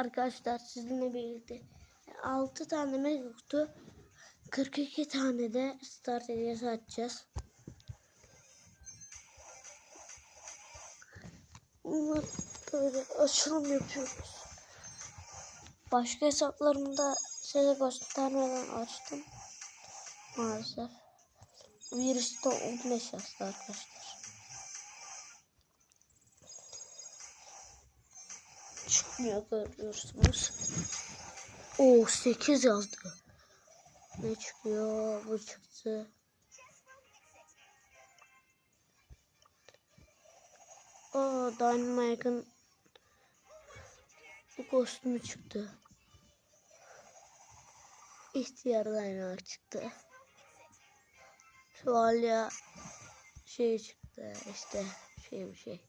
arkadaşlar sizinle birlikte 6 tane mega kutu 42 tane de start hediyesi açacağız. Bunlar böyle açılım yapıyoruz. Başka hesaplarımda size göstermeden açtım. Maalesef. Virüste 15 yazdı arkadaşlar. Çıkmıyor görüyorsunuz. O 8 yazdı. Ne çıkıyor? Bu çıktı. Aa Dynamite'ın bu kostümü çıktı. İhtiyar Dynamite çıktı. Şövalye şey çıktı işte şey bir şey.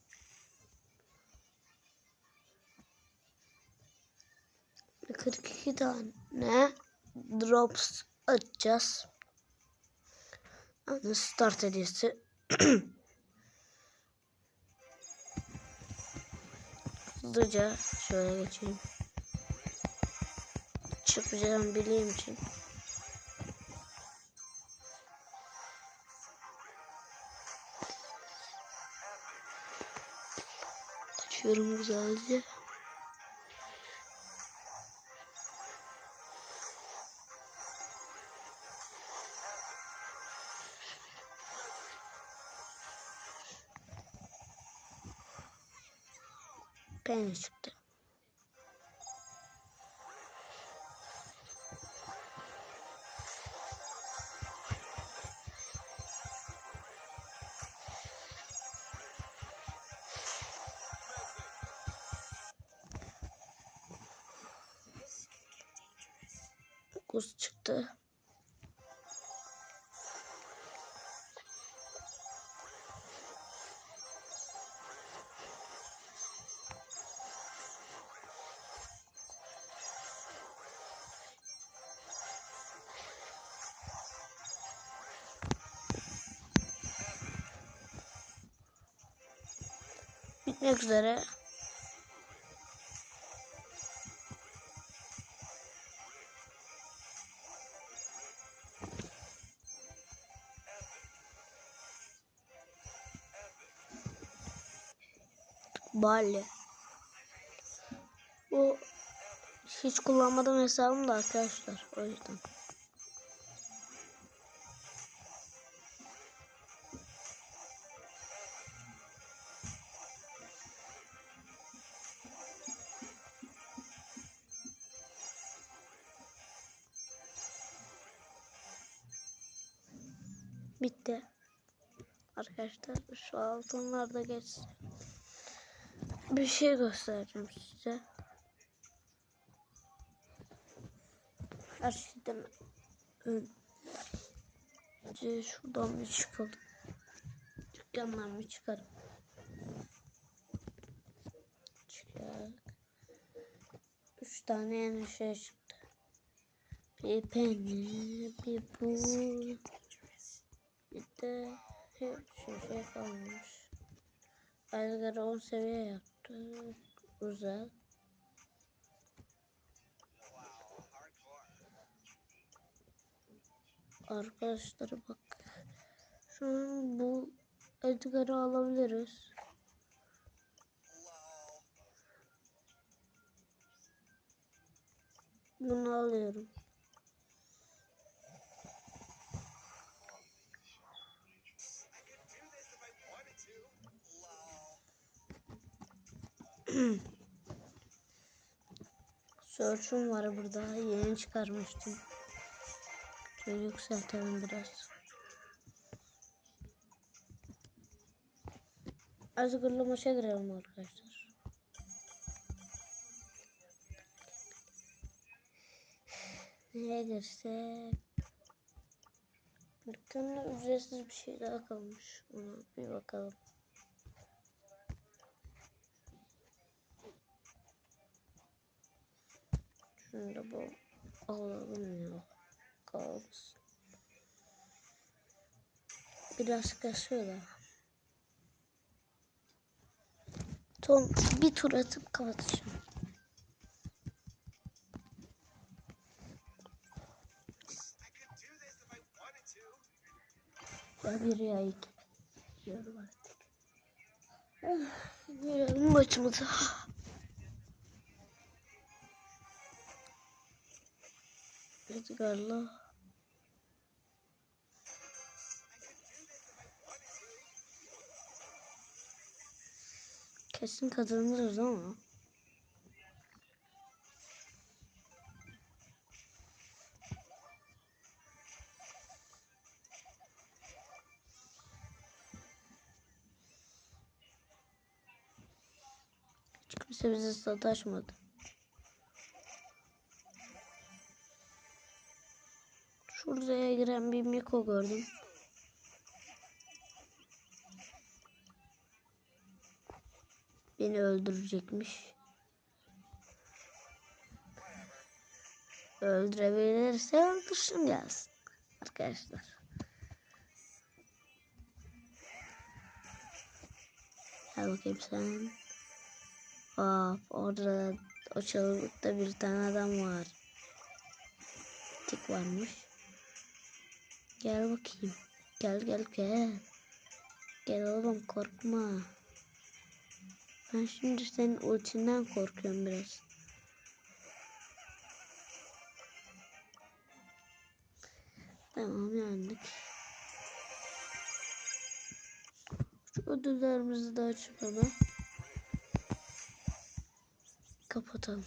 42 tane drops açacağız. Yani start hediyesi. Hızlıca şöyle geçeyim. Çıkacağım bileyim için. Açıyorum güzelce. Pen çıktı. Kuz çıktı. Bitmek üzere. Bali. Bu hiç kullanmadığım hesabım da arkadaşlar. O yüzden. Bitti. Arkadaşlar şu altınlar da geçsin. Bir şey göstereceğim size. Her şeyden önce şuradan bir çıkalım. Dükkandan bir çıkarım. Çıkar. Üç tane yeni şey çıktı. Bir peynir, bir bu. De şu şey kalmış. Ayrıca 10 seviye yaptı. Güzel. Arkadaşlar bak. Şu bu Edgar'ı alabiliriz. Bunu alıyorum. Search'um var burada. Yeni çıkarmıştım. Şöyle yükseltelim biraz. Azgırlı maça girelim arkadaşlar. Neye girsek? Dükkanda ücretsiz bir şey daha kalmış. Ona bir bakalım. Şunu bu alalım ya. Kalsın. Biraz kasıyor da. Son bir tur atıp kapatacağım. Ben bir ya iki. Diyorum artık. Ah, Görelim maçımızı. Edgar'la Kesin kazanırız ama. Hiç kimse bize sataşmadı. Miko gördüm. Beni öldürecekmiş. Öldürebilirse öldürsün gelsin. Arkadaşlar. Gel bakayım sen. Hop orada o çalılıkta bir tane adam var. Tik varmış. Gel bakayım. Gel gel gel. Gel oğlum korkma. Ben şimdi senin ultinden korkuyorum biraz. Tamam yendik. Şu ödüllerimizi de hemen kapatalım.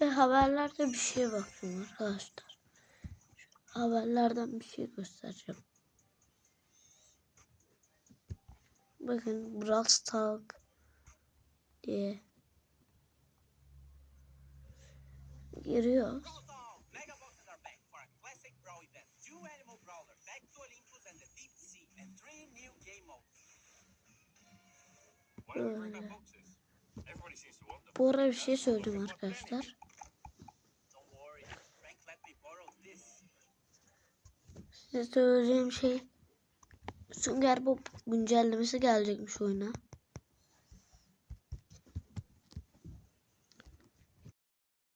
Ve haberlerde bir şeye baktım arkadaşlar. Haberlerden bir şey göstereceğim. Bakın Brawl Talk diye giriyor. Mega boxes are back for a classic Size söyleyeceğim şey Sünger Bob güncellemesi gelecekmiş oyuna.